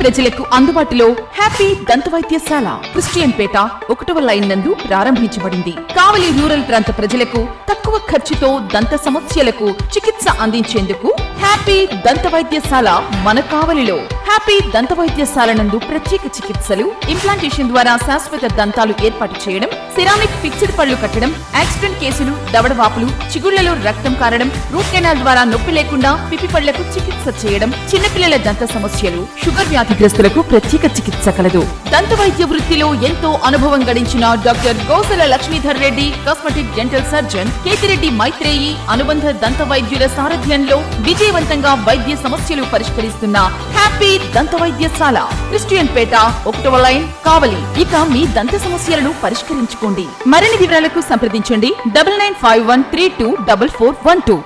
ప్రజలకు అందుబాటులో హ్యాపీ దంత వైద్యశాల క్రిస్టియన్ పేట ఒకటవ లైన్ నందు ప్రారంభించబడింది. కావలి రూరల్ ప్రాంత ప్రజలకు తక్కువ ఖర్చుతో దంత సమస్యలకు చికిత్స అందించేందుకు హ్యాపీ దంత వైద్యశాల మన కావలిలో. హ్యాపీ దంత వైద్యశాల నందు ప్రత్యేక చికిత్సలు ఇంప్లాంటేషన్ ద్వారా శాశ్వత దంతాలు ఏర్పాటు చేయడం సిరామిక్ ఫిక్స్డ్ పళ్ళు కట్టడం యాక్సిడెంట్ కేసులు దవడవాపులు చిగుళ్ళలో రక్తం కారడం రూట్ కెనాల్ ద్వారా నొప్పి లేకుండా పిపి పళ్ళకు చికిత్స చేయడం చిన్నపిల్లల దంత సమస్యలు షుగర్ వ్యాధిగ్రస్తులకు ప్రత్యేక చికిత్స కలదు. దంత వైద్య వృత్తిలో ఎంతో అనుభవం గడించిన doctor Gosala Lakshmidhar Reddy cosmetic dental surgeon Kethireddy Maitreyi అనుబంధ దంత వైద్యుల సారథ్యంలో విజయవంతంగా వైద్య సమస్యలు పరిష్కరిస్తున్న హ్యాపీ దంత వైద్యశాల క్రిస్టియన్ పేట ఒకటవ లైన్ కావలి. ఇక మీ దంత సమస్యలను పరిష్కరించుకోండి మరిన్ని వివరాలకు సంప్రదించండి. Double nine five one three two double four one two.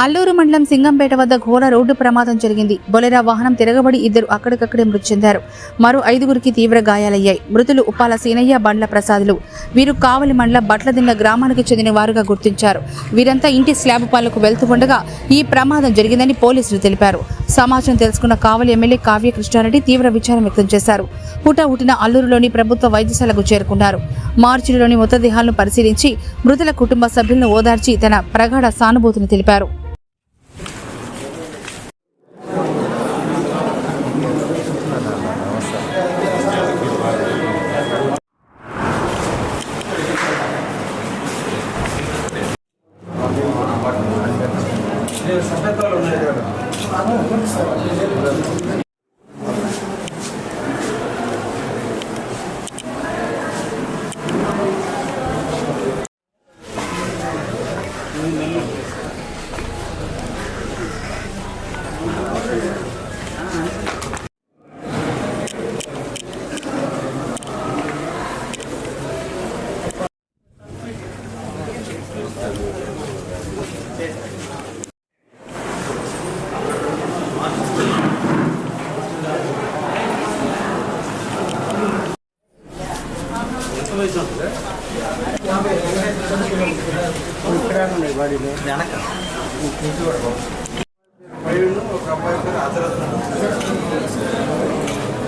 Alluru మండలం సింగంపేట వద్ద ఘోర రోడ్డు ప్రమాదం జరిగింది. బొలెరా వాహనం తిరగబడి ఇద్దరు అక్కడికక్కడే మృతి చెందారు. మరో ఐదుగురికి తీవ్ర గాయాలయ్యాయి. మృతులు ఉప్పాల సీనయ్య బండ్ల ప్రసాదులు. వీరు కావలి మండల బట్లదిన్న గ్రామానికి చెందిన వారుగా గుర్తించారు. వీరంతా ఇంటి స్లాబ్ పాలకు వెళ్తూ ఉండగా ఈ ప్రమాదం జరిగిందని పోలీసులు తెలిపారు. సమాచారం తెలుసుకున్న కావలి ఎమ్మెల్యే కావ్య కృష్ణారెడ్డి తీవ్ర విచారం వ్యక్తం చేశారు. హుటాహుటిన అల్లూరులోని ప్రభుత్వ వైద్యశాలకు చేరుకున్నారు. మార్చిలోని మృతదేహాలను పరిశీలించి మృతుల కుటుంబ సభ్యులను ఓదార్చి తన ప్రగాఢ సానుభూతిని తెలిపారు.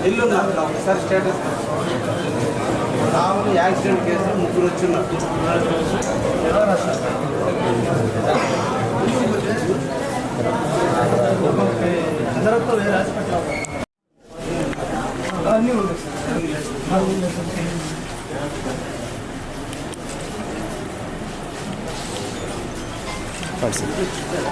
ఇల్లు నాకు స్టేటస్ రావులు యాక్సిడెంట్ కేసులో ముగ్గురు వచ్చిన్నారు అందరితో వేరే హాస్పిటల్ అన్నీ ఉన్నాయి ఇద్దరు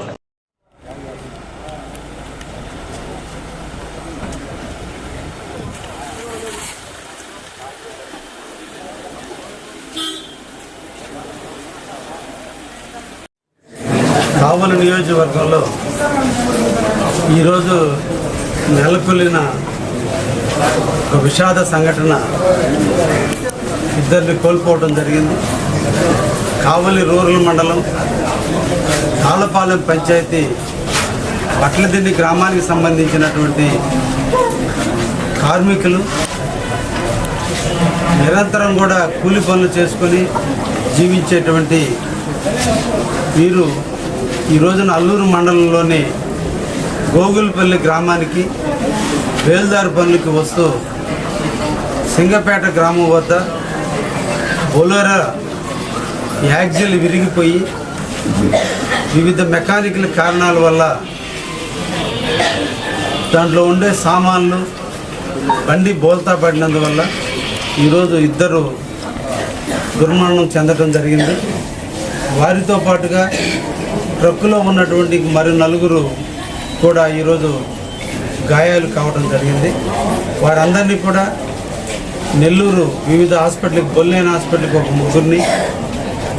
కావలి నియోజకవర్గంలో ఈరోజు నెలకొల్లిన ఒక విషాద సంఘటన ఇద్దరిని కోల్పోవడం జరిగింది. కావలి రూరల్ మండలం తాళపాలెం పంచాయతీ పట్లదిండి గ్రామానికి సంబంధించినటువంటి కార్మికులు నిరంతరం కూడా కూలి పనులు చేసుకొని జీవించేటువంటి వీరు ఈ రోజున అల్లూరు మండలంలోని గోగులపల్లి గ్రామానికి వేల్దారి పనులకి వస్తూ సింగపేట గ్రామం వద్ద బొలోరా యాక్సిల్ విరిగిపోయి వివిధ మెకానికల్ కారణాల వల్ల దాంట్లో ఉండే సామాన్లు బండి బోల్తా పడినందువల్ల ఈరోజు ఇద్దరు దుర్మరణం చెందడం జరిగింది. వారితో పాటుగా ట్రక్కులో ఉన్నటువంటి మరి నలుగురు కూడా ఈరోజు గాయాలు కావడం జరిగింది. వారందరినీ కూడా నెల్లూరు వివిధ హాస్పిటల్కి బొల్లేని హాస్పిటల్కి ఒక ముగ్గురిని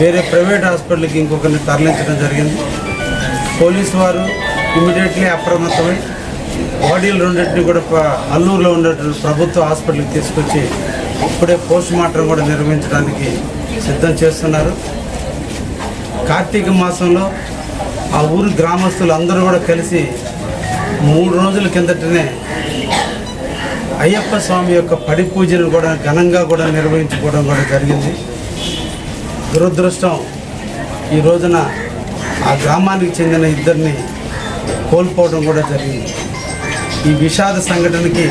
వేరే ప్రైవేట్ హాస్పిటల్కి ఇంకొకరిని తరలించడం జరిగింది. పోలీసు వారు ఇమీడియట్లీ అప్రమత్తమై బాడీలు రెండింటిని కూడా అల్లూరులో ఉన్నటువంటి ప్రభుత్వ హాస్పిటల్కి తీసుకొచ్చి ఇప్పుడే పోస్ట్ మార్టం కూడా నిర్వహించడానికి సిద్ధం చేస్తున్నారు. కార్తీక మాసంలో ఆ ఊరి గ్రామస్తులు అందరూ కూడా కలిసి మూడు రోజుల కిందటనే అయ్యప్ప స్వామి యొక్క పడి పూజను కూడా ఘనంగా కూడా నిర్వహించుకోవడం కూడా జరిగింది. దురదృష్టం ఈ రోజున ఆ గ్రామానికి చెందిన ఇద్దరిని కోల్పోవడం కూడా జరిగింది. ఈ విషాద సంఘటనకి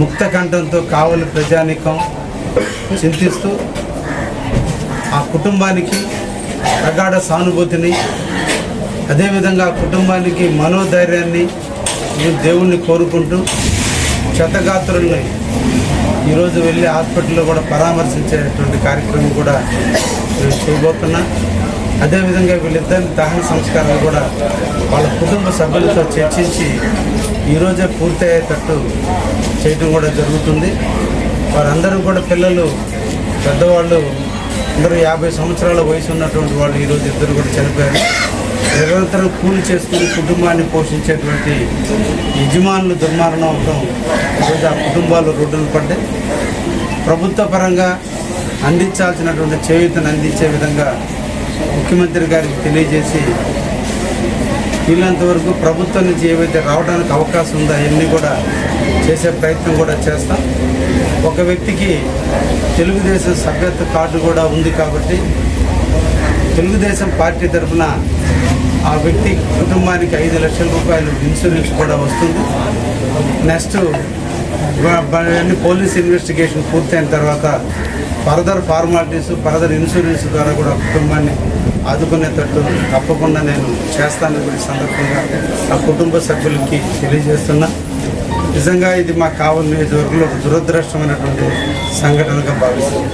ముక్త కంఠంతో కావలి ప్రజానీకం చింతిస్తూ ఆ కుటుంబానికి ప్రగాఢ సానుభూతిని అదేవిధంగా కుటుంబానికి మనోధైర్యాన్ని దేవుణ్ణి కోరుకుంటూ క్షతగాత్రుల్ని ఈరోజు వెళ్ళి హాస్పిటల్లో కూడా పరామర్శించేటువంటి కార్యక్రమం కూడా నేను చేయబోతున్నా అదేవిధంగా వీళ్ళిద్దరి దహన సంస్కారాలు కూడా వాళ్ళ కుటుంబ సభ్యులతో చర్చించి ఈరోజే పూర్తయ్యేటట్టు చేయడం కూడా జరుగుతుంది. వారందరూ కూడా పిల్లలు పెద్దవాళ్ళు అందరూ యాభై సంవత్సరాల వయసు ఉన్నటువంటి వాళ్ళు ఈరోజు ఇద్దరు కూడా చనిపోయారు. నిరంతరం కూలి చేసుకుని కుటుంబాన్ని పోషించేటువంటి యజమానులు దుర్మరణం అవడం ఈరోజు ఆ కుటుంబాలు రోడ్డున పడ్డాయి. ప్రభుత్వ పరంగా అందించాల్సినటువంటి చేయూతను అందించే విధంగా ముఖ్యమంత్రి గారికి తెలియజేసి వీళ్ళంతవరకు ప్రభుత్వం నుంచి ఏవైతే రావడానికి అవకాశం ఉందో అవన్నీ కూడా చేసే ప్రయత్నం కూడా చేస్తాం. ఒక వ్యక్తికి తెలుగుదేశం సభ్యత్వ కార్డు కూడా ఉంది కాబట్టి తెలుగుదేశం పార్టీ తరఫున ఆ వ్యక్తి కుటుంబానికి ఐదు లక్షల రూపాయలు ఇన్సూరెన్స్ కూడా వస్తుంది. నెక్స్ట్ అన్ని పోలీస్ ఇన్వెస్టిగేషన్ పూర్తయిన తర్వాత ఫర్దర్ ఫార్మాలిటీస్ ఫర్దర్ ఇన్సూరెన్స్ ద్వారా కూడా కుటుంబాన్ని ఆదుకునేటట్టు తప్పకుండా నేను చేస్తానని సందర్భంగా ఆ కుటుంబ సభ్యులకి తెలియజేస్తున్నా. నిజంగా ఇది మా కావలి నియోజకవర్గంలో దురదృష్టమైనటువంటి సంఘటనగా భావిస్తుంది